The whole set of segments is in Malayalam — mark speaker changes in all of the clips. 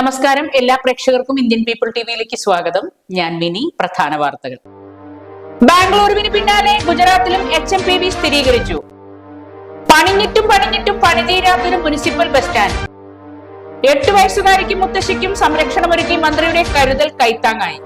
Speaker 1: നമസ്കാരം. എല്ലാ പ്രേക്ഷകർക്കും ഇന്ത്യൻ പീപ്പിൾ ടിവിയിലേക്ക് സ്വാഗതം. ഞാൻ മിനി. പ്രധാന വാർത്തകൾ. ബാംഗ്ലൂരുവിന് പിന്നാലെ ഗുജറാത്തിലും എച്ച് എം പി വി സ്ഥിരീകരിച്ചു. പണിഞ്ഞിട്ടും പണിഞ്ഞിട്ടും പണിതീരാത്തൊരു മുനിസിപ്പൽ ബസ് സ്റ്റാൻഡ്. എട്ട് വയസ്സുകാരിക്കും മുത്തശ്ശിക്കും സംരക്ഷണമൊരുക്കി മന്ത്രിയുടെ കരുതൽ കൈത്താങ്ങായി.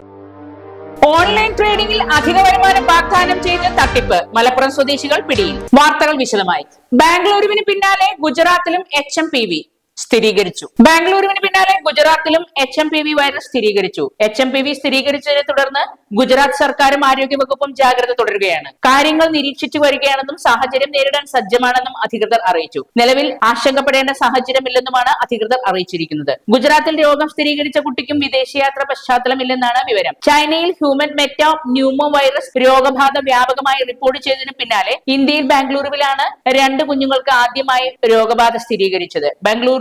Speaker 1: ഓൺലൈൻ ട്രേഡിംഗിൽ അധിക വരുമാനം വാഗ്ദാനം ചെയ്ത് തട്ടിപ്പ്. മലപ്പുറം സ്വദേശികൾ പിടിയിൽ. വാർത്തകൾ വിശദമായി. ബാംഗ്ലൂരുവിന് പിന്നാലെ ഗുജറാത്തിലും എച്ച് എം പി വി. സ്ഥിരീകരിച്ചു. ബാംഗ്ലൂരുവിന് പിന്നാലെ ഗുജറാത്തിലും H M P V virus സ്ഥിരീകരിച്ചു. എച്ച് എം പി വി സ്ഥിരീകരിച്ചതിനെ തുടർന്ന് ഗുജറാത്ത് സർക്കാരും ആരോഗ്യവകുപ്പും ജാഗ്രത തുടരുകയാണ്. കാര്യങ്ങൾ നിരീക്ഷിച്ചു വരികയാണെന്നും സാഹചര്യം നേരിടാൻ സജ്ജമാണെന്നും അധികൃതർ അറിയിച്ചു. നിലവിൽ ആശങ്കപ്പെടേണ്ട സാഹചര്യമില്ലെന്നുമാണ് അധികൃതർ അറിയിച്ചിരിക്കുന്നത്. ഗുജറാത്തിൽ രോഗം സ്ഥിരീകരിച്ച കുട്ടിക്കും വിദേശയാത്ര പശ്ചാത്തലമില്ലെന്നാണ് വിവരം. ചൈനയിൽ ഹ്യൂമൻ മെറ്റോ ന്യൂമോ വൈറസ് രോഗബാധ വ്യാപകമായി റിപ്പോർട്ട് ചെയ്തതിന് പിന്നാലെ ഇന്ത്യയിൽ ബാംഗ്ലൂരുവിലാണ് രണ്ട് കുഞ്ഞുങ്ങൾക്ക് ആദ്യമായി രോഗബാധ സ്ഥിരീകരിച്ചത്.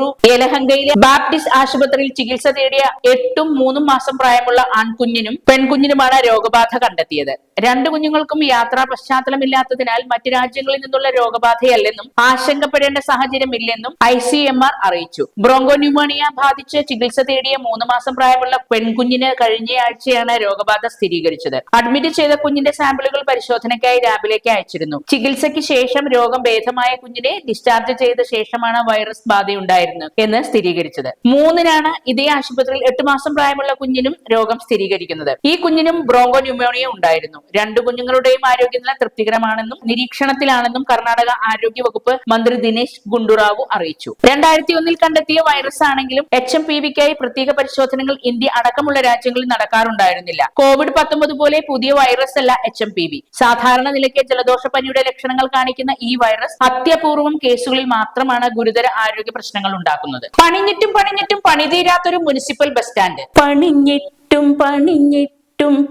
Speaker 1: ബാംഗ്ലൂരു യലഹങ്കയിലെ ബാപ്റ്റിസ്റ്റ് ആശുപത്രിയിൽ ചികിത്സ തേടിയ എട്ടും മൂന്നും മാസം പ്രായമുള്ള ആൺകുഞ്ഞിനും പെൺകുഞ്ഞിനുമാണ് രോഗബാധ കണ്ടെത്തിയത്. രണ്ട് കുഞ്ഞുങ്ങൾക്കും യാത്രാ പശ്ചാത്തലമില്ലാത്തതിനാൽ മറ്റു രാജ്യങ്ങളിൽ നിന്നുള്ള രോഗബാധയല്ലെന്നും ആശങ്കപ്പെടേണ്ട സാഹചര്യമില്ലെന്നും ഐ സി എം ആർ അറിയിച്ചു. ബ്രോങ്കോ ന്യൂമോണിയ ബാധിച്ച് ചികിത്സ തേടിയ മൂന്ന് മാസം പ്രായമുള്ള പെൺകുഞ്ഞിന് കഴിഞ്ഞയാഴ്ചയാണ് രോഗബാധ സ്ഥിരീകരിച്ചത്. അഡ്മിറ്റ് ചെയ്ത കുഞ്ഞിന്റെ സാമ്പിളുകൾ പരിശോധനയ്ക്കായി ലാബിലേക്ക് അയച്ചിരുന്നു. ചികിത്സയ്ക്ക് ശേഷം രോഗം ഭേദമായ കുഞ്ഞിനെ ഡിസ്ചാർജ് ചെയ്ത ശേഷമാണ് വൈറസ് ബാധയുണ്ടായിരുന്നത്. എന്ന് സ്ഥിരീകരിച്ചത്. മൂന്നിനാണ് ഇതേ ആശുപത്രിയിൽ എട്ട് മാസം പ്രായമുള്ള കുഞ്ഞിനും രോഗം സ്ഥിരീകരിക്കുന്നത്. ഈ കുഞ്ഞിനും ബ്രോങ്കോ ന്യൂമോണിയ ഉണ്ടായിരുന്നു. രണ്ടു കുഞ്ഞുങ്ങളുടെയും ആരോഗ്യനില തൃപ്തികരമാണെന്നും നിരീക്ഷണത്തിലാണെന്നും കർണാടക ആരോഗ്യ വകുപ്പ് മന്ത്രി ദിനേശ് ഗുണ്ടുറാവു അറിയിച്ചു. രണ്ടായിരത്തി ഒന്നിൽ കണ്ടെത്തിയ വൈറസ് ആണെങ്കിലും എച്ച് എം പി വിക്കായി പ്രത്യേക പരിശോധനകൾ ഇന്ത്യ അടക്കമുള്ള രാജ്യങ്ങളിൽ നടക്കാറുണ്ടായിരുന്നില്ല. കോവിഡ് പത്തൊമ്പത് പോലെ പുതിയ വൈറസ് അല്ല എച്ച് എം പി വി. സാധാരണ നിലയ്ക്ക് ജലദോഷപ്പനിയുടെ ലക്ഷണങ്ങൾ കാണിക്കുന്ന ഈ വൈറസ് അത്യപൂർവം കേസുകളിൽ മാത്രമാണ് ഗുരുതര ആരോഗ്യ പ്രശ്നങ്ങൾ ഉണ്ടാക്കുന്നത്. പണിഞ്ഞിട്ടും പണിഞ്ഞിട്ടും പണിതീരാത്തൊരു മുനിസിപ്പൽ ബസ് സ്റ്റാൻഡ്. പണിഞ്ഞിട്ടും പണിഞ്ഞിട്ടും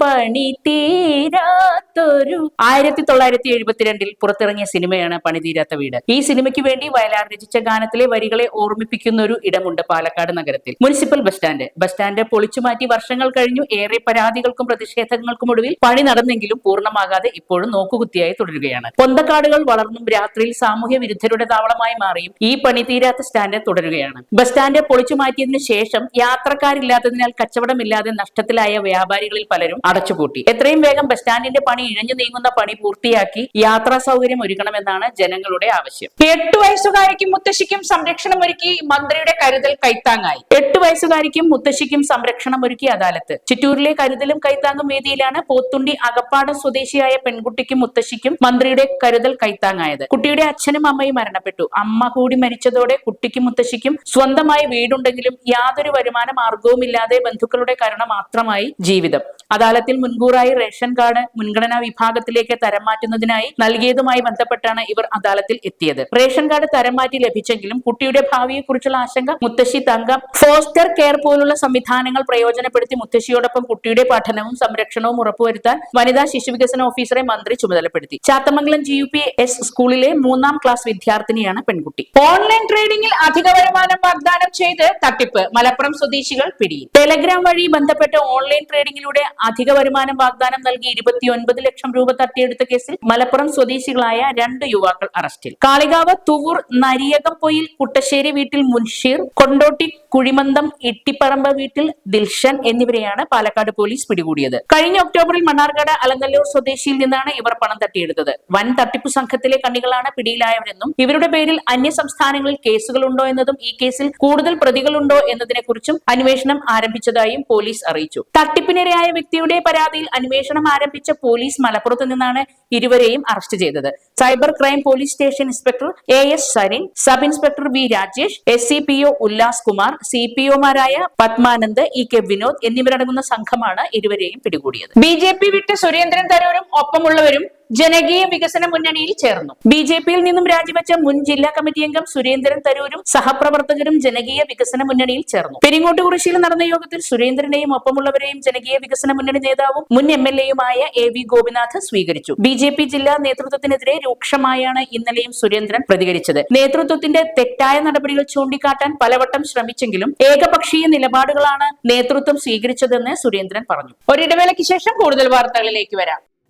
Speaker 1: പണി തീരാത്തൊരു ആയിരത്തി തൊള്ളായിരത്തി എഴുപത്തിരണ്ടിൽ പുറത്തിറങ്ങിയ സിനിമയാണ് പണിതീരാത്ത വീട്. ഈ സിനിമയ്ക്ക് വേണ്ടി വയലാർ രചിച്ച ഗാനത്തിലെ വരികളെ ഓർമ്മിപ്പിക്കുന്ന ഒരു ഇടമുണ്ട് പാലക്കാട് നഗരത്തിൽ. Municipal bus stand. Bus stand പൊളിച്ചുമാറ്റി വർഷങ്ങൾ കഴിഞ്ഞു ഏറെ പരാതികൾക്കും പ്രതിഷേധങ്ങൾക്കും ഒടുവിൽ പണി നടന്നെങ്കിലും പൂർണമാകാതെ ഇപ്പോഴും നോക്കുകുത്തിയായി തുടരുകയാണ്. പൊന്തക്കാടുകൾ വളർന്നും രാത്രിയിൽ സാമൂഹ്യ വിരുദ്ധരുടെ താവളമായി മാറിയും ഈ പണി തീരാത്ത സ്റ്റാൻഡ് തുടരുകയാണ്. ബസ് സ്റ്റാൻഡ് പൊളിച്ചു മാറ്റിയതിനു ശേഷം യാത്രക്കാരില്ലാത്തതിനാൽ കച്ചവടമില്ലാതെ നഷ്ടത്തിലായ വ്യാപാരികളിൽ പലരും അടച്ചുപൂട്ടി. എത്രയും വേഗം ബസ് സ്റ്റാൻഡിന്റെ പണി ഇഴഞ്ഞു നീങ്ങുന്ന പണി പൂർത്തിയാക്കി യാത്രാ സൗകര്യം ഒരുക്കണമെന്നാണ് ജനങ്ങളുടെ ആവശ്യം. എട്ടു വയസ്സുകാരിക്കും മുത്തശ്ശിക്കും സംരക്ഷണം ഒരുക്കി മന്ത്രിയുടെ കരുതൽ കൈത്താങ്ങായി. എട്ടു വയസ്സുകാരിക്കും മുത്തശ്ശിക്കും സംരക്ഷണം ഒരുക്കി അദാലത്ത്. ചിറ്റൂരിലെ കരുതലും കൈത്താങ്ങും വേദിയിലാണ് പോത്തുണ്ടി അകപ്പാട് സ്വദേശിയായ പെൺകുട്ടിക്കും മുത്തശ്ശിക്കും മന്ത്രിയുടെ കരുതൽ കൈത്താങ്ങായത്. കുട്ടിയുടെ അച്ഛനും അമ്മയും മരണപ്പെട്ടു. അമ്മ കൂടി മരിച്ചതോടെ കുട്ടിക്കും മുത്തശ്ശിക്കും സ്വന്തമായി വീടുണ്ടെങ്കിലും യാതൊരു വരുമാന മാർഗവുമില്ലാതെ ബന്ധുക്കളുടെ കരുണ മാത്രമായി ജീവിതം. അദാലത്തിൽ മുൻകൂറായി റേഷൻ കാർഡ് മുൻഗണനാ വിഭാഗത്തിലേക്ക് തരം മാറ്റുന്നതിനായി നൽകിയതുമായി ബന്ധപ്പെട്ടാണ് ഇവർ അദാലത്തിൽ എത്തിയത്. റേഷൻ കാർഡ് തരം മാറ്റി ലഭിച്ചെങ്കിലും കുട്ടിയുടെ ഭാവിയെക്കുറിച്ചുള്ള ആശങ്ക മുത്തശ്ശി തങ്കം. ഫോസ്റ്റർ കെയർ പോലുള്ള സംവിധാനങ്ങൾ പ്രയോജനപ്പെടുത്തി മുത്തശ്ശിയോടൊപ്പം കുട്ടിയുടെ പഠനവും സംരക്ഷണവും ഉറപ്പുവരുത്താൻ വനിതാ ശിശുവികസന ഓഫീസറെ മന്ത്രി ചുമതലപ്പെടുത്തി. Chathamangalam G U P S സ്കൂളിലെ മൂന്നാം ക്ലാസ് വിദ്യാർത്ഥിനിയാണ് പെൺകുട്ടി. ഓൺലൈൻ ട്രേഡിംഗിൽ അധിക വരുമാനം വാഗ്ദാനം ചെയ്ത് തട്ടിപ്പ്. മലപ്പുറം സ്വദേശികൾ പിടിയിൽ. ടെലഗ്രാം വഴി ബന്ധപ്പെട്ട് ഓൺലൈൻ ട്രേഡിംഗിലൂടെ അധിക വരുമാനം വാഗ്ദാനം നൽകി ഇരുപത്തിയൊൻപത് ലക്ഷം രൂപ തട്ടിയെടുത്ത കേസിൽ മലപ്പുറം സ്വദേശികളായ രണ്ട് യുവാക്കൾ അറസ്റ്റിൽ. കാളികാവ് തുവൂർ നരിയകംപൊയിൽ കുട്ടശ്ശേരി വീട്ടിൽ മുൻഷീർ കൊണ്ടോട്ടി കുഴിമന്തം ഇട്ടിപ്പറമ്പ് വീട്ടിൽ ദിൽഷൻ എന്നിവരെയാണ് പാലക്കാട് പോലീസ് പിടികൂടിയത്. കഴിഞ്ഞ ഒക്ടോബറിൽ മണ്ണാർക്കാട് അലനല്ലൂർ സ്വദേശിയിൽ നിന്നാണ് ഇവർ പണം തട്ടിയെടുത്തത്. വൻ തട്ടിപ്പു സംഘത്തിലെ കണ്ണികളാണ് പിടിയിലായവരെന്നും ഇവരുടെ പേരിൽ അന്യ സംസ്ഥാനങ്ങളിൽ കേസുകളുണ്ടോ എന്നതും ഈ കേസിൽ കൂടുതൽ പ്രതികളുണ്ടോ എന്നതിനെക്കുറിച്ചും അന്വേഷണം ആരംഭിച്ചതായും പോലീസ് അറിയിച്ചു. തട്ടിപ്പിനിരയായ വ്യക്തിയുടെ പരാതിയിൽ അന്വേഷണം ആരംഭിച്ച പോലീസ് മലപ്പുറത്ത് നിന്നാണ് ഇരുവരെയും അറസ്റ്റ് ചെയ്തത്. Cyber crime police station inspector A S Sarin sub inspector V Rajesh S C P O Ullas Kumar C P ഒമാരായ Padmanand E K Vinod എന്നിവരടങ്ങുന്ന സംഘമാണ് ഇരുവരെയും പിടികൂടിയത്. ബി ജെ പി വിട്ട് സുരേന്ദ്രൻ തരൂരും ഒപ്പമുള്ളവരും ജനകീയ വികസന മുന്നണിയിൽ ചേർന്നു. ബി ജെ പിയിൽ നിന്നും രാജിവെച്ച മുൻ ജില്ലാ കമ്മിറ്റി അംഗം സുരേന്ദ്രൻ തരൂരും സഹപ്രവർത്തകരും ജനകീയ വികസന മുന്നണിയിൽ ചേർന്നു. പെരിങ്ങോട്ടുകുറിശ്ശിയിൽ നടന്ന യോഗത്തിൽ സുരേന്ദ്രനെയും ഒപ്പമുള്ളവരെയും ജനകീയ വികസന മുന്നണി നേതാവും മുൻ എം എൽ എയുമായ എ വി ഗോപിനാഥ് സ്വീകരിച്ചു. ബി ജെ പി ജില്ലാ നേതൃത്വത്തിനെതിരെ രൂക്ഷമായാണ് ഇന്നലെയും സുരേന്ദ്രൻ പ്രതികരിച്ചത്. നേതൃത്വത്തിന്റെ തെറ്റായ നടപടികൾ ചൂണ്ടിക്കാട്ടാൻ പലവട്ടം ശ്രമിച്ചെങ്കിലും ഏകപക്ഷീയ നിലപാടുകളാണ് നേതൃത്വം സ്വീകരിച്ചതെന്ന് സുരേന്ദ്രൻ പറഞ്ഞു. ഒരിടവേളയ്ക്ക് ശേഷം കൂടുതൽ വാർത്തകളിലേക്ക് വരാം.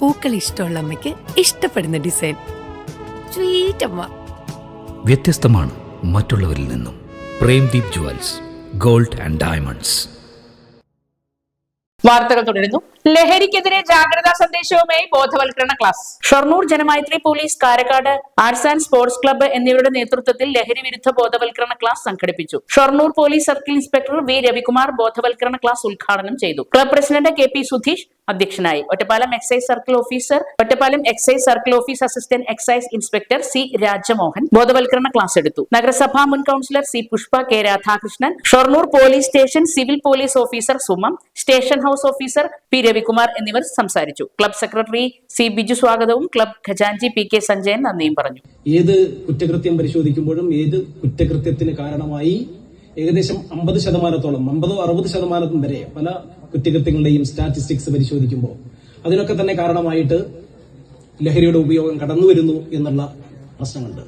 Speaker 2: പൂക്കൾ ഇഷ്ടമുള്ള അമ്മയ്ക്ക് ഇഷ്ടപ്പെടുന്ന ഡിസൈൻ. സ്വീറ്റ് അമ്മ.
Speaker 3: വ്യത്യസ്തമാണ് മറ്റുള്ളവരിൽ നിന്നും. Premdeep jewels gold and diamonds.
Speaker 1: വാർത്തകൾ തുടരുന്നു. ലഹരിക്കെതിരെ ജാഗ്രതാ സന്ദേശവുമായി ബോധവൽക്കരണ class. Shoranur Janamaithri police Karakkad arts and sports club എന്നിവരുടെ നേതൃത്വത്തിൽ ലഹരി വിരുദ്ധ ബോധവൽക്കരണ ക്ലാസ് സംഘടിപ്പിച്ചു. Shoranur police circle inspector V. Ravikumar ബോധവൽക്കരണ ക്ലാസ് ഉദ്ഘാടനം ചെയ്തു. Club president K. P. Sudheesh അധ്യക്ഷനായി. Ottapalam excise circle officer Ottapalam excise circle office assistant excise inspector C Rajamohan ബോധവൽക്കരണ ക്ലാസ് എടുത്തു. നഗരസഭാ മുൻ councillor C Pushpa K Radhakrishnan Shoranur police station civil police officer Sumam station house officer P Ravikumar എന്നിവർ സംസാരിച്ചു. ക്ലബ് സെക്രട്ടറി സി ബിജു സ്വാഗതവും ക്ലബ് ഖജാൻജി പി കെ സഞ്ജയൻ നന്ദിയും പറഞ്ഞു.
Speaker 4: ഏത് കുറ്റകൃത്യം പരിശോധിക്കുമ്പോഴും ഏത് കുറ്റകൃത്യത്തിന് കാരണമായി ഏകദേശം അമ്പത് ശതമാനത്തോളം അമ്പതോ അറുപത് ശതമാനത്തും വരെ പല കുറ്റകൃത്യങ്ങളുടെയും സ്റ്റാറ്റിസ്റ്റിക്സ് പരിശോധിക്കുമ്പോൾ അതിനൊക്കെ തന്നെ കാരണമായിട്ട് ലഹരിയുടെ ഉപയോഗം കടന്നു വരുന്നു എന്നുള്ള പ്രശ്നങ്ങളുണ്ട്.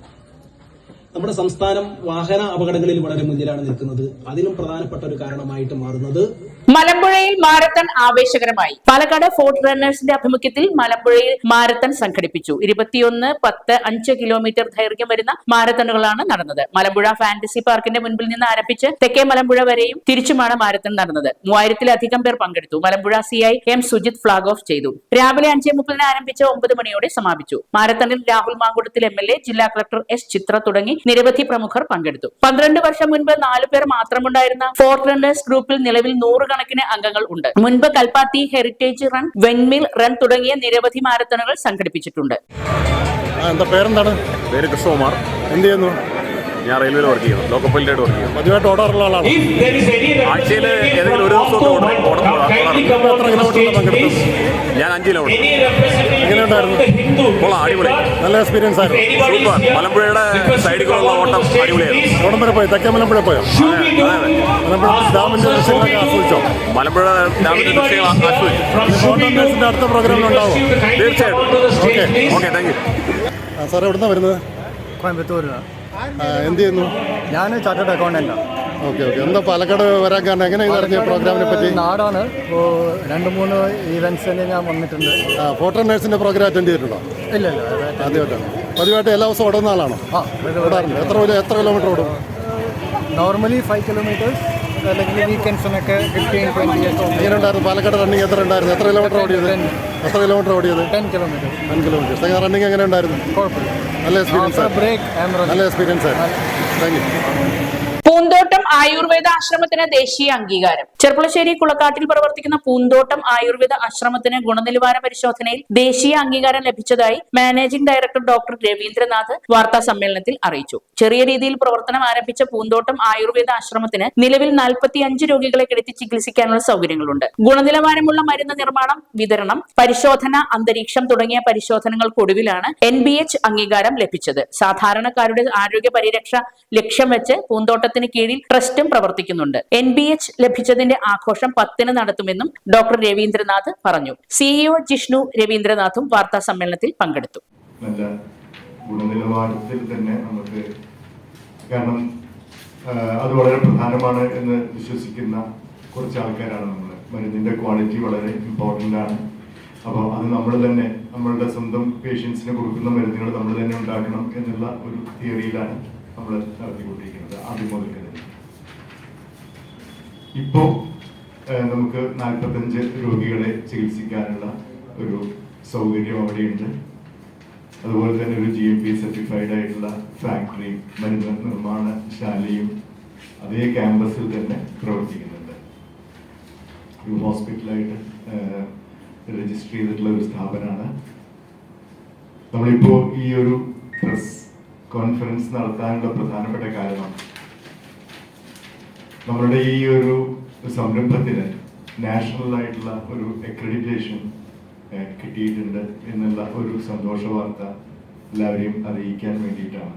Speaker 4: നമ്മുടെ സംസ്ഥാനം വാഹന അപകടങ്ങളിൽ വളരെ മുന്നിലാണ് നിൽക്കുന്നത്. അതിനും പ്രധാനപ്പെട്ട ഒരു കാരണമായിട്ട് മാറുന്നത്
Speaker 1: മലമ്പുഴയിൽ മാരത്തൺ ആവേശകരമായി. പാലക്കാട് ഫോർട്ട് റണ്ണേഴ്സിന്റെ ആഭിമുഖ്യത്തിൽ മലമ്പുഴയിൽ മാരത്തൺ സംഘടിപ്പിച്ചു. ഇരുപത്തിയൊന്ന് പത്ത് അഞ്ച് കിലോമീറ്റർ ദൈർഘ്യം വരുന്ന മാരത്തണുകളാണ് നടന്നത്. മലമ്പുഴ ഫാന്റസി പാർക്കിന്റെ മുൻപിൽ നിന്ന് ആരംഭിച്ച് തെക്കേ മലമ്പുഴ വരെയും തിരിച്ചുമാണ് മാരത്തൺ നടന്നത്. മൂവായിരത്തിലധികം പേർ പങ്കെടുത്തു. Malampuzha C I M Sujith flag off ചെയ്തു. രാവിലെ അഞ്ചേ മുപ്പതിന് ആരംഭിച്ച ഒമ്പത് മണിയോടെ സമാപിച്ചു. മാരത്തണിൽ Rahul Mankoottathil M L A ജില്ലാ കളക്ടർ എസ് ചിത്ര തുടങ്ങി നിരവധി പ്രമുഖർ പങ്കെടുത്തു. പന്ത്രണ്ട് വർഷം മുൻപ് നാലു പേർ മാത്രമുണ്ടായിരുന്ന ഫോർട്ട് റണ്ണേഴ്സ് ഗ്രൂപ്പിൽ നിലവിൽ നൂറുകണക്കിന് അംഗങ്ങൾ ഉണ്ട്. മുൻപ് കൽപ്പാത്തി ഹെറിറ്റേജ് റൺ വെൻമിൽ റൺ തുടങ്ങിയ നിരവധി മാരത്തണുകൾ സംഘടിപ്പിച്ചിട്ടുണ്ട്.
Speaker 5: ആ, എന്താ പേരെന്താണ്?
Speaker 6: പേര് കൃഷ്ണകുമാർ.
Speaker 5: എന്ത് ചെയ്യുന്നു?
Speaker 6: ഞാൻ റെയിൽവേയിൽ വർക്ക് ചെയ്യുന്നു. ലോക്കൽ പൈലറ്റായിട്ട് വർക്ക് ചെയ്യുന്നു.
Speaker 5: പതിവായിട്ട് ഓടാറുള്ള ആളാണ്?
Speaker 6: ആഴ്ചയിൽ ഏതെങ്കിലും ഒരു ദിവസം ഓടും ഓടം ഓടാറുണ്ട്
Speaker 5: എത്ര കിലോമീറ്ററിൽ പങ്കെടുത്തു
Speaker 6: ഞാൻ അഞ്ചിലോട്ട് കിലോമീറ്റർ
Speaker 5: എങ്ങനെയുണ്ടായിരുന്നു?
Speaker 6: കൊള്ളാം അടിപൊളി.
Speaker 5: നല്ല എക്സ്പീരിയൻസ് ആയിരുന്നു.
Speaker 6: സൂപ്പർ. മലമ്പുഴയുടെ സൈഡിലുള്ള ഓട്ടം അടിപൊളിയായിരുന്നു.
Speaker 5: എവിടം വരെ പോയി? തെക്കേ മലമ്പുഴ പോയോ? മലമ്പുഴ ഡാമിന്റെ ദൃശ്യങ്ങളൊക്കെ ആസ്വദിച്ചോ?
Speaker 6: മലമ്പുഴ ഡാമിന്റെ ദൃശ്യങ്ങൾ ആസ്വദിച്ചു.
Speaker 5: അടുത്ത പ്രോഗ്രാമിലുണ്ടാവോ
Speaker 6: തീർച്ചയായിട്ടും.
Speaker 5: Okay
Speaker 6: okay thank you
Speaker 5: sir എവിടുന്നാ വരുന്നത്?
Speaker 7: കോയമ്പത്തൂരിലാണ്
Speaker 5: എന്ത് ചെയ്യുന്നു?
Speaker 7: ഞാൻ ചാർട്ടേഡ് അക്കൗണ്ടന്റാണ്
Speaker 5: ഓക്കെ ഓക്കെ. എന്താ പാലക്കാട് വരാൻ കാരണം എങ്ങനെ നടത്തിയ പ്രോഗ്രാമിനെ പറ്റി?
Speaker 7: നാടാണ്. ഇപ്പോൾ രണ്ട് മൂന്ന് ഈവൻസിന് ഞാൻ വന്നിട്ടുണ്ട്.
Speaker 5: ഫോട്ടോ നേഴ്സിന്റെ പ്രോഗ്രാം അറ്റൻഡ് ചെയ്തിട്ടുണ്ടോ?
Speaker 7: ഇല്ല ഇല്ല.
Speaker 5: ആദ്യമായിട്ടാണ്. പതിവായിട്ട് എല്ലാ ദിവസവും ഓടുന്ന ആളാണോ?
Speaker 7: ആ
Speaker 5: ഓടാറുണ്ട്. എത്ര എത്ര കിലോമീറ്റർ ഓടും?
Speaker 7: നോർമലി ഫൈവ് കിലോമീറ്റേഴ്സ് അല്ലെങ്കിൽ വീക്കെൻഡ്സിനൊക്കെ ഫിഫ്റ്റീൻ ട്വന്റി ഒക്കെ
Speaker 5: എങ്ങനെ ഉണ്ടായിരുന്നു? പാലക്കാട് റണ്ണിങ് എത്ര ഉണ്ടായിരുന്നു? എത്ര കിലോമീറ്റർ ഓടിയത്? എത്ര കിലോമീറ്റർ ഓടിയത്?
Speaker 7: Ten kilometre
Speaker 5: ten kilometre running എങ്ങനെ ഉണ്ടായിരുന്നു?
Speaker 7: കുഴപ്പമില്ല.
Speaker 5: നല്ല എക്സ്പീരിയൻസ്
Speaker 7: ബ്രേക്ക്
Speaker 5: നല്ല എക്സ്പീരിയൻസ് ആയിരുന്നു താങ്ക് യു
Speaker 1: ആയുർവേദ ആശ്രമത്തിന് ദേശീയ അംഗീകാരം. ചെർപ്പുളശ്ശേരി കുളക്കാട്ടിൽ പ്രവർത്തിക്കുന്ന പൂന്തോട്ടം ആയുർവേദ ആശ്രമത്തിന് ഗുണനിലവാര പരിശോധനയിൽ ദേശീയ അംഗീകാരം ലഭിച്ചതായി മാനേജിംഗ് ഡയറക്ടർ ഡോക്ടർ രവീന്ദ്രനാഥ് വാർത്താ സമ്മേളനത്തിൽ അറിയിച്ചു. ചെറിയ രീതിയിൽ പ്രവർത്തനം ആരംഭിച്ച പൂന്തോട്ടം ആയുർവേദ ആശ്രമത്തിന് നിലവിൽ നാൽപ്പത്തി അഞ്ച് രോഗികളെ കിടത്തി ചികിത്സിക്കാനുള്ള സൗകര്യങ്ങളുണ്ട്. ഗുണനിലവാരമുള്ള മരുന്ന് നിർമ്മാണം വിതരണം പരിശോധന അന്തരീക്ഷം തുടങ്ങിയ പരിശോധനകൾക്കൊടുവിലാണ് എൻ ബി എച്ച് അംഗീകാരം ലഭിച്ചത്. സാധാരണക്കാരുടെ ആരോഗ്യ പരിരക്ഷ ലക്ഷ്യം വെച്ച് പൂന്തോട്ടത്തിന് കീഴിൽ ട്രസ്റ്റും പ്രവർത്തിക്കുന്നുണ്ട്. എൻ ബി എച്ച് ലഭിച്ചതിന്റെ ആഘോഷം പത്തിന് നടത്തുമെന്നും ഡോക്ടർ രവീന്ദ്രനാഥ് പറഞ്ഞു. സിഇഒ ജിഷ്ണു രവീന്ദ്രനാഥും വാർത്താ സമ്മേളനത്തിൽ പങ്കെടുത്തു.
Speaker 8: ഗുണനിലവാരത്തിൽ തന്നെ നമുക്ക് കാരണം അത് വളരെ പ്രധാനമാണ് എന്ന് വിശ്വസിക്കുന്ന കുറച്ച് ആൾക്കാരാണ് നമ്മൾ മരുന്നിന്റെ ക്വാളിറ്റി വളരെ ഇമ്പോർട്ടന്റ് ആണ്. അപ്പോൾ അത് നമ്മൾ തന്നെ നമ്മളുടെ സ്വന്തം പേഷ്യൻസിന് കൊടുക്കുന്ന മരുന്നുകൾ നമ്മൾ തന്നെ ഉണ്ടാക്കണം എന്നുള്ള ഒരു തിയറിയിലാണ് നമ്മൾ നടത്തിക്കൊണ്ടിരിക്കുന്നത്. ആദ്യം മുതൽ തന്നെ. ഇപ്പോൾ നമുക്ക് നാൽപ്പത്തഞ്ച് രോഗികളെ ചികിത്സിക്കാനുള്ള ഒരു സൗകര്യം അവിടെയുണ്ട്. അതുപോലെ തന്നെ ഒരു ജി എം പി സർട്ടിഫൈഡ് ആയിട്ടുള്ള ഫാക്ടറി മരുന്ന് നിർമ്മാണശാലയും അതേ ക്യാമ്പസിൽ തന്നെ പ്രവർത്തിക്കുന്നുണ്ട്. ഒരു ഹോസ്പിറ്റലായിട്ട് രജിസ്റ്റർ ചെയ്തിട്ടുള്ള ഒരു സ്ഥാപനമാണ്. നമ്മളിപ്പോൾ ഈ ഒരു പ്രസ് കോൺഫറൻസ് നടത്താനുള്ള പ്രധാനപ്പെട്ട കാരണം നമ്മളുടെ ഈ ഒരു സംരംഭത്തിന് നാഷണൽ ആയിട്ടുള്ള ഒരു അക്രഡിറ്റേഷൻ കിട്ടിയിട്ടുണ്ട് എന്നുള്ള ഒരു സന്തോഷ വാർത്ത എല്ലാവരെയും അറിയിക്കാൻ വേണ്ടിയിട്ടാണ്.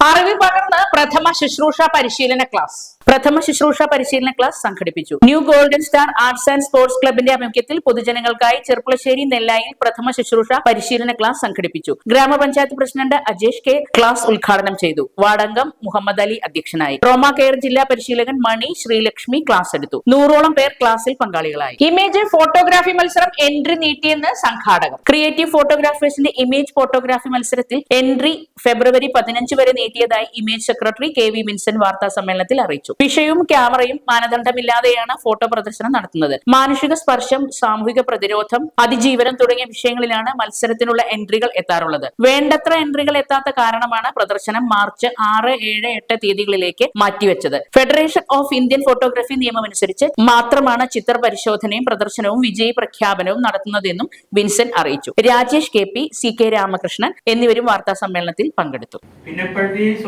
Speaker 1: അറിവ് പകർന്ന് പ്രഥമ ശുശ്രൂഷ പരിശീലന ക്ലാസ്. പ്രഥമ ശുശ്രൂഷ പരിശീലന ക്ലാസ് സംഘടിപ്പിച്ചു. New golden star arts and sports ക്ലബിന്റെ ആഭിമുഖ്യത്തിൽ പൊതുജനങ്ങൾക്കായി ചെർപ്പുളശ്ശേരി നെല്ലായിൽ പ്രഥമ ശുശ്രൂഷ പരിശീലന ക്ലാസ് സംഘടിപ്പിച്ചു. ഗ്രാമപഞ്ചായത്ത് പ്രസിഡന്റ് അജേഷ് കെ ക്ലാസ് ഉദ്ഘാടനം ചെയ്തു. വാർഡംഗം മുഹമ്മദ് അലി അധ്യക്ഷനായി. ട്രോമ കെയർ ജില്ലാ പരിശീലകൻ മണി ശ്രീലക്ഷ്മി ക്ലാസ് എടുത്തു. നൂറോളം പേർ ക്ലാസ്സിൽ പങ്കാളികളായി. ഇമേജ് ഫോട്ടോഗ്രാഫി മത്സരം എൻട്രി നീട്ടിയെന്ന് സംഘാടകർ. ക്രിയേറ്റീവ് ഫോട്ടോഗ്രാഫേഴ്സിന്റെ ഇമേജ് ഫോട്ടോഗ്രാഫി മത്സരത്തിൽ എൻട്രി ഫെബ്രുവരി പതിനഞ്ച് വരെ നീട്ടിയതായി image secretary K V Vincent വാർത്താ സമ്മേളനത്തിൽ അറിയിച്ചു. വിഷയവും ക്യാമറയും മാനദണ്ഡമില്ലാതെയാണ് ഫോട്ടോ പ്രദർശനം നടത്തുന്നത്. മാനുഷിക സ്പർശം സാമൂഹിക പ്രതിരോധം അതിജീവനം തുടങ്ങിയ വിഷയങ്ങളിലാണ് മത്സരത്തിനുള്ള എൻട്രികൾ എത്താറുള്ളത്. വേണ്ടത്ര എൻട്രികൾ എത്താത്ത കാരണമാണ് പ്രദർശനം മാർച്ച് ആറ് ഏഴ് എട്ട് തീയതികളിലേക്ക് മാറ്റിവെച്ചത്. ഫെഡറേഷൻ ഓഫ് ഇന്ത്യൻ ഫോട്ടോഗ്രാഫി നിയമമനുസരിച്ച് മാത്രമാണ് ചിത്ര പരിശോധനയും പ്രദർശനവും വിജയി പ്രഖ്യാപനവും നടത്തുന്നതെന്നും വിൻസെന്റ് അറിയിച്ചു. Rajesh K P C K Ramakrishnan എന്നിവരും വാർത്താ സമ്മേളനത്തിൽ പങ്കെടുത്തു.
Speaker 9: പിന്നെ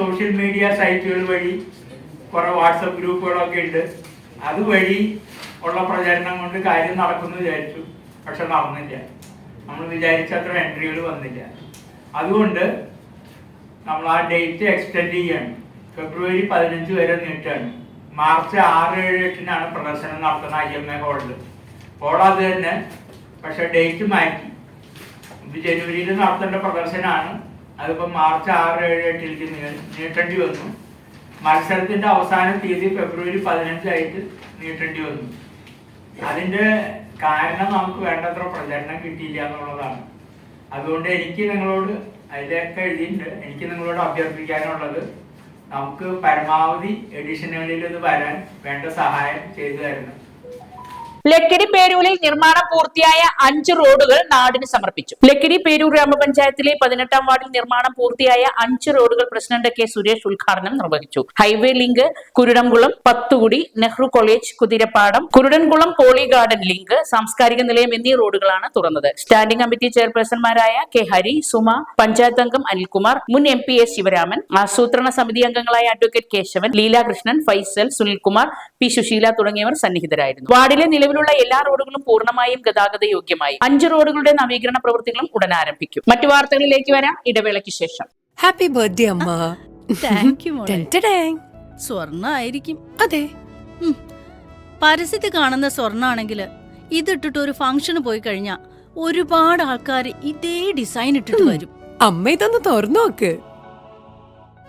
Speaker 9: സോഷ്യൽ മീഡിയ സൈറ്റുകൾ വഴി കുറെ വാട്സപ്പ് ഗ്രൂപ്പുകളൊക്കെ ഉണ്ട്. അതുവഴി ഉള്ള പ്രചരണം കൊണ്ട് കാര്യം നടക്കുന്നു വിചാരിച്ചു. പക്ഷെ നടന്നില്ല. നമ്മൾ വിചാരിച്ച അത്ര എൻട്രികൾ വന്നില്ല. അതുകൊണ്ട് നമ്മൾ ആ ഡേറ്റ് എക്സ്റ്റെൻഡ് ചെയ്യാണ്. ഫെബ്രുവരി പതിനഞ്ച് വരെ നീട്ടാണ്. മാർച്ച് ആറ് ഏഴ് എട്ടിനാണ് പ്രദർശനം നടത്തുന്ന ഐ എം എ ഹോളിൽ ഹോളത് തന്നെ പക്ഷെ ഡേറ്റ് മാറ്റി. ഇത് ജനുവരിയിൽ നടത്തേണ്ട പ്രദർശനമാണ്. അതിപ്പോൾ മാർച്ച് ആറ് ഏഴ് എട്ടിലേക്ക് നീട്ടേണ്ടി വന്നു. മത്സരത്തിന്റെ അവസാന തീയതി ഫെബ്രുവരി പതിനഞ്ചായിട്ട് നീട്ടേണ്ടി വന്നു. അതിന്റെ കാരണം നമുക്ക് വേണ്ടത്ര പ്രചരണം കിട്ടിയില്ല എന്നുള്ളതാണ്. അതുകൊണ്ട് എനിക്ക് നിങ്ങളോട് അതിലൊക്കെ എഴുതിയിട്ടുണ്ട്. എനിക്ക് നിങ്ങളോട് അഭ്യർത്ഥിക്കാനുള്ളത് നമുക്ക് പരമാവധി എഡിഷനുകളിൽ ഇത് വരാൻ വേണ്ട സഹായം ചെയ്തു തരണം.
Speaker 1: ലക്കിടി പേരൂരിൽ നിർമ്മാണം പൂർത്തിയായ അഞ്ച് റോഡുകൾ നാടിന് സമർപ്പിച്ചു. ലക്കിടി പേരൂർ ഗ്രാമപഞ്ചായത്തിലെ പതിനെട്ടാം വാർഡിൽ നിർമ്മാണം പൂർത്തിയായ അഞ്ച് റോഡുകൾ പ്രസിഡന്റ് കെ സുരേഷ് ഉദ്ഘാടനം നിർവഹിച്ചു. Highway link Kurudamkulam Pathukudi Nehru college Kuthirappadam Kurudankulam poly garden link സാംസ്കാരിക നിലയം എന്നീ റോഡുകളാണ് തുറന്നത്. സ്റ്റാൻഡിംഗ് കമ്മിറ്റി ചെയർപേഴ്സൺമാരായ കെ ഹരി സുമ പഞ്ചായത്ത് അംഗം അനിൽകുമാർ മുൻ എം പി എസ് ശിവരാമൻ ആസൂത്രണ സമിതി അംഗങ്ങളായ അഡ്വക്കേറ്റ് കേശവൻ ലീലാകൃഷ്ണൻ ഫൈസൽ സുനിൽകുമാർ പി സുശീല തുടങ്ങിയവർ സന്നിഹിതരായിരുന്നു. വാർഡിലെ നിലവിലുള്ള എല്ലാ റോഡുകളും പൂർണമായും ഗതാഗത യോഗ്യമായി. അഞ്ച് റോഡുകളുടെ നവീകരണ പ്രവൃത്തികളും ഉടൻ ആരംഭിക്കും. മറ്റു വാർത്തകളിലേക്ക് വരാം. ഇടവേളയ്ക്ക് ശേഷം.
Speaker 2: ഹാപ്പി ബർത്ത്ഡേ അമ്മ.
Speaker 10: സ്വർണ ആയിരിക്കും
Speaker 2: അതെ.
Speaker 10: പരസ്യത്തിൽ കാണുന്ന സ്വർണാണെങ്കിൽ ഇതിട്ടിട്ട് ഒരു ഫംഗ്ഷന് പോയി കഴിഞ്ഞാ ഒരുപാട് ആൾക്കാർ ഇതേ ഡിസൈൻ ഇട്ടിട്ട് വരും.
Speaker 2: അമ്മ ഇതൊന്ന് തുറന്നു നോക്ക്.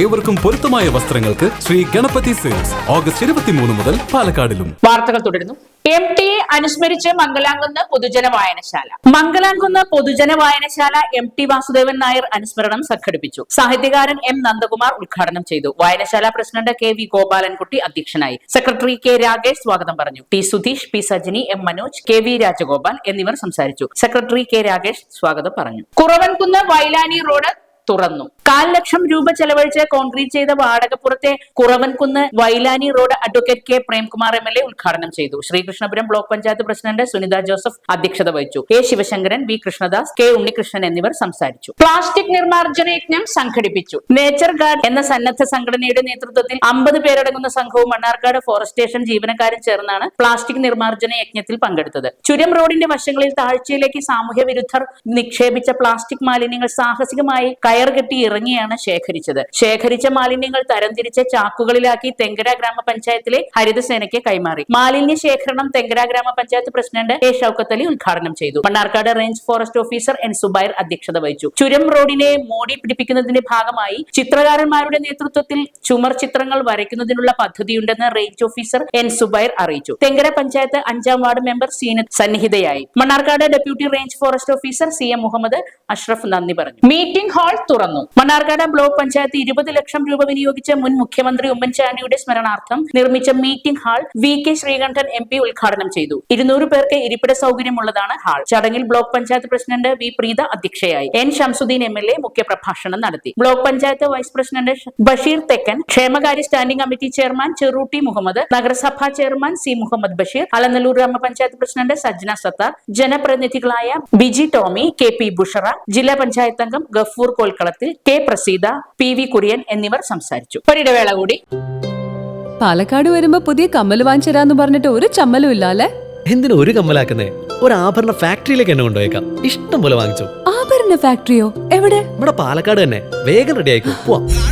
Speaker 6: ഏവർക്കും പൊരുത്തമായ വസ്ത്രങ്ങൾക്ക് ശ്രീ ഗണപതി സെയിൽസ്. ഓഗസ്റ്റ് ഇരുപത്തിമൂന്ന് മുതൽ പാലക്കാടിലും.
Speaker 1: വാർത്തകൾ തുടരുന്നു. എം ടി എ അനുസ്മരിച്ച് മംഗലാംകുന്ന് പൊതുജന വായനശാല. മംഗലാംകുന്ന് പൊതുജന വായനശാല എം ടി വാസുദേവൻ നായർ അനുസ്മരണം സംഘടിപ്പിച്ചു. സാഹിത്യകാരൻ എം നന്ദകുമാർ ഉദ്ഘാടനം ചെയ്തു. വായനശാല പ്രസിഡന്റ് കെ വി ഗോപാലൻകുട്ടി അധ്യക്ഷനായി. സെക്രട്ടറി കെ രാകേഷ് സ്വാഗതം പറഞ്ഞു. T Sudheesh P Sajini M Manoj K V Rajagopal എന്നിവർ സംസാരിച്ചു. സെക്രട്ടറി കെ രാകേഷ് സ്വാഗതം പറഞ്ഞു. കുറവൻകുന്ന് വൈലാനി റോഡ് തുറന്നു. കാൽ ലക്ഷം രൂപ ചെലവഴിച്ച് കോൺക്രീറ്റ് ചെയ്ത വാടകപ്പുറത്തെ Kuravankunnu Vailani road advocate K Premkumar M L A ഉദ്ഘാടനം ചെയ്തു. Sreekrishnapuram block panchayat president Sunitha Joseph അധ്യക്ഷത വഹിച്ചു. K Sivasankaran V Krishnadas K Unnikrishnan എന്നിവർ സംസാരിച്ചു. പ്ലാസ്റ്റിക് നിർമ്മാർജന യജ്ഞം സംഘടിപ്പിച്ചു. നേച്ചർ ഗാർഡ് എന്ന സന്നദ്ധ സംഘടനയുടെ നേതൃത്വത്തിൽ അമ്പത് പേരടങ്ങുന്ന സംഘവും മണ്ണാർക്കാട് ഫോറസ്റ്റ് സ്റ്റേഷൻ ജീവനക്കാരും ചേർന്നാണ് പ്ലാസ്റ്റിക് നിർമ്മാർജന യജ്ഞത്തിൽ പങ്കെടുത്തത്. ചുരം റോഡിന്റെ വശങ്ങളിൽ താഴ്ചയിലേക്ക് സാമൂഹ്യ വിരുദ്ധർ നിക്ഷേപിച്ച പ്ലാസ്റ്റിക് മാലിന്യങ്ങൾ സാഹസികമായി കയർ കെട്ടി ഇറങ്ങിയാണ് ശേഖരിച്ചത്. ശേഖരിച്ച മാലിന്യങ്ങൾ തരംതിരിച്ച ചാക്കുകളിലാക്കി തെങ്കര ഗ്രാമപഞ്ചായത്തിലെ ഹരിതസേനയ്ക്ക് കൈമാറി. മാലിന്യ ശേഖരണം തെങ്കര ഗ്രാമപഞ്ചായത്ത് പ്രസിഡന്റ് എ ഷൌക്കത്ത് അലി ഉദ്ഘാടനം ചെയ്തു. Mannarkkad range forest officer N Subair അധ്യക്ഷത വഹിച്ചു. ചുരം റോഡിനെ മോടി പിടിപ്പിക്കുന്നതിന്റെ ഭാഗമായി ചിത്രകാരന്മാരുടെ നേതൃത്വത്തിൽ ചുമർ ചിത്രങ്ങൾ വരയ്ക്കുന്നതിനുള്ള പദ്ധതിയുണ്ടെന്ന് റേഞ്ച് ഓഫീസർ എൻ സുബൈർ അറിയിച്ചു. തെങ്കര പഞ്ചായത്ത് അഞ്ചാം ward member Seenath സന്നിഹിതയായി. Mannarkkad deputy range forest officer C M Muhammad Ashraf നന്ദി പറഞ്ഞു. മീറ്റിംഗ് ഹാൾ തുറന്നു. മണ്ണാർക്കാട് ബ്ലോക്ക് പഞ്ചായത്ത് ഇരുപത് ലക്ഷം രൂപ വിനിയോഗിച്ച് മുൻ മുഖ്യമന്ത്രി ഉമ്മൻചാണ്ടിയുടെ സ്മരണാർത്ഥം നിർമ്മിച്ച meeting hall V K Sreekandan M P ഉദ്ഘാടനം ചെയ്തു. ഇരുന്നൂറ് പേർക്ക് ഇരിപ്പിട സൗകര്യമുള്ളതാണ് ഹാൾ. ചടങ്ങിൽ block panchayat president V Preetha അധ്യക്ഷയായി. N Shamsudheen M L A മുഖ്യപ്രഭാഷണം നടത്തി. Block panchayat vice president Basheer Thekkan ക്ഷേമകാര്യ standing committee chairman Cherutty Muhammad നഗരസഭാ ചെയർമാൻ സി മുഹമ്മദ് ബഷീർ അലനല്ലൂർ ഗ്രാമപഞ്ചായത്ത് പ്രസിഡന്റ് സജ്ന സത്താർ ജനപ്രതിനിധികളായ ബിജി ടോമി കെ പി ബുഷറ ജില്ലാ പഞ്ചായത്ത് അംഗം Gafoor Kolkalathil K Praseetha P V Kurian എന്നിവർ സംസാരിച്ചു. ഒരിടവേള കൂടി.
Speaker 11: പാലക്കാട് വരുമ്പോ പുതിയ കമ്മൽ വാങ്ങിച്ചരാന്ന് പറഞ്ഞിട്ട് ഒരു ചമ്മലും ഇല്ല അല്ലേ
Speaker 12: എന്തിനാ ഒരു കമ്മലാക്കുന്നേ? ഒരു ആഭരണ ഫാക്ടറിയിലേക്ക് എന്നെ കൊണ്ടുപോയേക്കാം. ഇഷ്ടം പോലെ വാങ്ങിച്ചു.
Speaker 11: ആഭരണ ഫാക്ടറിയോ? എവിടെ?
Speaker 12: ഇവിടെ പാലക്കാട് തന്നെ. വേഗം റെഡി ആയിക്കോ. പോവാം.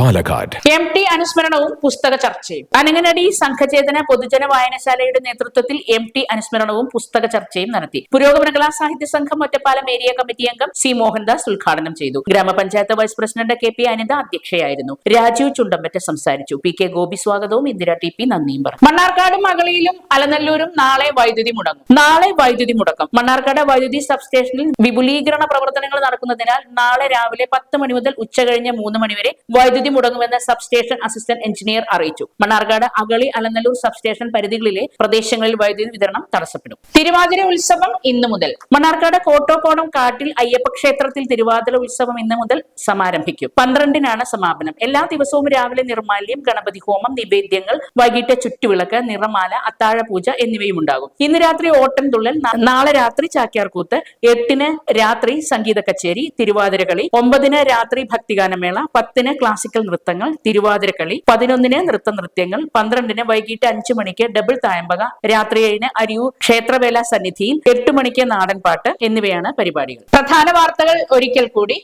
Speaker 13: Palakkad.
Speaker 1: M T അനുസ്മരണവും പുസ്തക ചർച്ചയും. അനങ്ങനടി സംഘചേതന പൊതുജന വായനശാലയുടെ നേതൃത്വത്തിൽ എം ടി അനുസ്മരണവും പുസ്തക ചർച്ചയും നടത്തി. പുരോഗമന കലാ സാഹിത്യ സംഘം ഒറ്റപ്പാലം ഏരിയ കമ്മിറ്റി അംഗം സി മോഹൻദാസ് ഉദ്ഘാടനം ചെയ്തു. Grama panchayat vice president K P Anitha അധ്യക്ഷയായിരുന്നു. Rajeev Chundampatta സംസാരിച്ചു. പി കെ ഗോപി സ്വാഗതവും. ഇന്ദിര ടി പി നന്ദിയും പറഞ്ഞു. മണ്ണാർക്കാടും അകളിയിലും അലനല്ലൂരും നാളെ വൈദ്യുതി മുടങ്ങും. നാളെ വൈദ്യുതി മുടക്കം. മണ്ണാർക്കാട് വൈദ്യുതി സബ്സ്റ്റേഷനിൽ വിപുലീകരണ പ്രവർത്തനങ്ങൾ നടക്കുന്നതിനാൽ നാളെ രാവിലെ പത്ത് മണി മുതൽ ഉച്ച ഉച്ചകഴിഞ്ഞ് മൂന്ന് മണിവരെ വൈദ്യുതി മുടങ്ങുമെന്ന് സബ്സ്റ്റേഷൻ അസിസ്റ്റന്റ് എഞ്ചിനീയർ അറിയിച്ചു. മണ്ണാർക്കാട് അഗളി അലനല്ലൂർ സബ്സ്റ്റേഷൻ പരിധികളിലെ പ്രദേശങ്ങളിൽ വൈദ്യുതി വിതരണം തടസ്സപ്പെടും. തിരുവാതിര ഉത്സവം ഇന്നു മുതൽ. മണ്ണാർക്കാട് കോട്ടോക്കോണം കാട്ടിൽ അയ്യപ്പ ക്ഷേത്രത്തിൽ തിരുവാതിര ഉത്സവം ഇന്നു മുതൽ സമാരംഭിക്കും. പന്ത്രണ്ടിനാണ് സമാപനം. എല്ലാ ദിവസവും രാവിലെ നിർമാല്യം ഗണപതി ഹോമം നിവേദ്യങ്ങൾ വൈകിട്ട് ചുറ്റുവിളക്ക് നിറമാല അത്താഴ പൂജ എന്നിവയും ഉണ്ടാകും. ഇന്ന് രാത്രി ഓട്ടം തുള്ളൽ നാളെ രാത്രി ചാക്യാർകൂത്ത് എട്ടിന് രാത്രി സംഗീത കച്ചേരി തിരുവാതിരകളി ഒമ്പതിന് രാത്രി ഭക്തിഗാനമേള പത്തിന് ക്ലാസിക്കൽ നൃത്തങ്ങൾ തിരുവാതിരക്കളി പതിനൊന്നിന് നൃത്ത നൃത്യങ്ങൾ പന്ത്രണ്ടിന് വൈകിട്ട് അഞ്ചു മണിക്ക് ഡബിൾ തായമ്പക രാത്രി ഏഴിന് അരിയൂർ ക്ഷേത്രവേല സന്നിധിയിൽ എട്ട് മണിക്ക് നാടൻപാട്ട് എന്നിവയാണ് പരിപാടികൾ. പ്രധാന വാർത്തകൾ ഒരിക്കൽ കൂടി.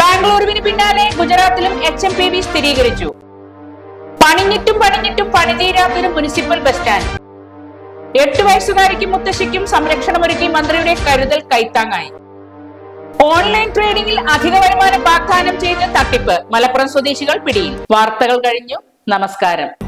Speaker 1: ബാംഗ്ലൂരുവിന് പിന്നാലെ ഗുജറാത്തിലും എച്ച് എം പി വി സ്ഥിരീകരിച്ചു. പണിഞ്ഞിട്ടും പണിഞ്ഞിട്ടും പണിതീരാത്തൊരു മുനിസിപ്പൽ ബസ് സ്റ്റാൻഡ്. എട്ട് വയസ്സുകാരിക്കും മുത്തശ്ശിക്കും സംരക്ഷണമൊരുക്കി മന്ത്രിയുടെ കരുതൽ കൈത്താങ്ങായി. ഓൺലൈൻ ട്രേഡിംഗിൽ അധിക വരുമാനം വാഗ്ദാനം ചെയ്ത് തട്ടിപ്പ് മലപ്പുറം സ്വദേശികൾ പിടിയിൽ. വാർത്തകൾ കഴിഞ്ഞു. നമസ്കാരം.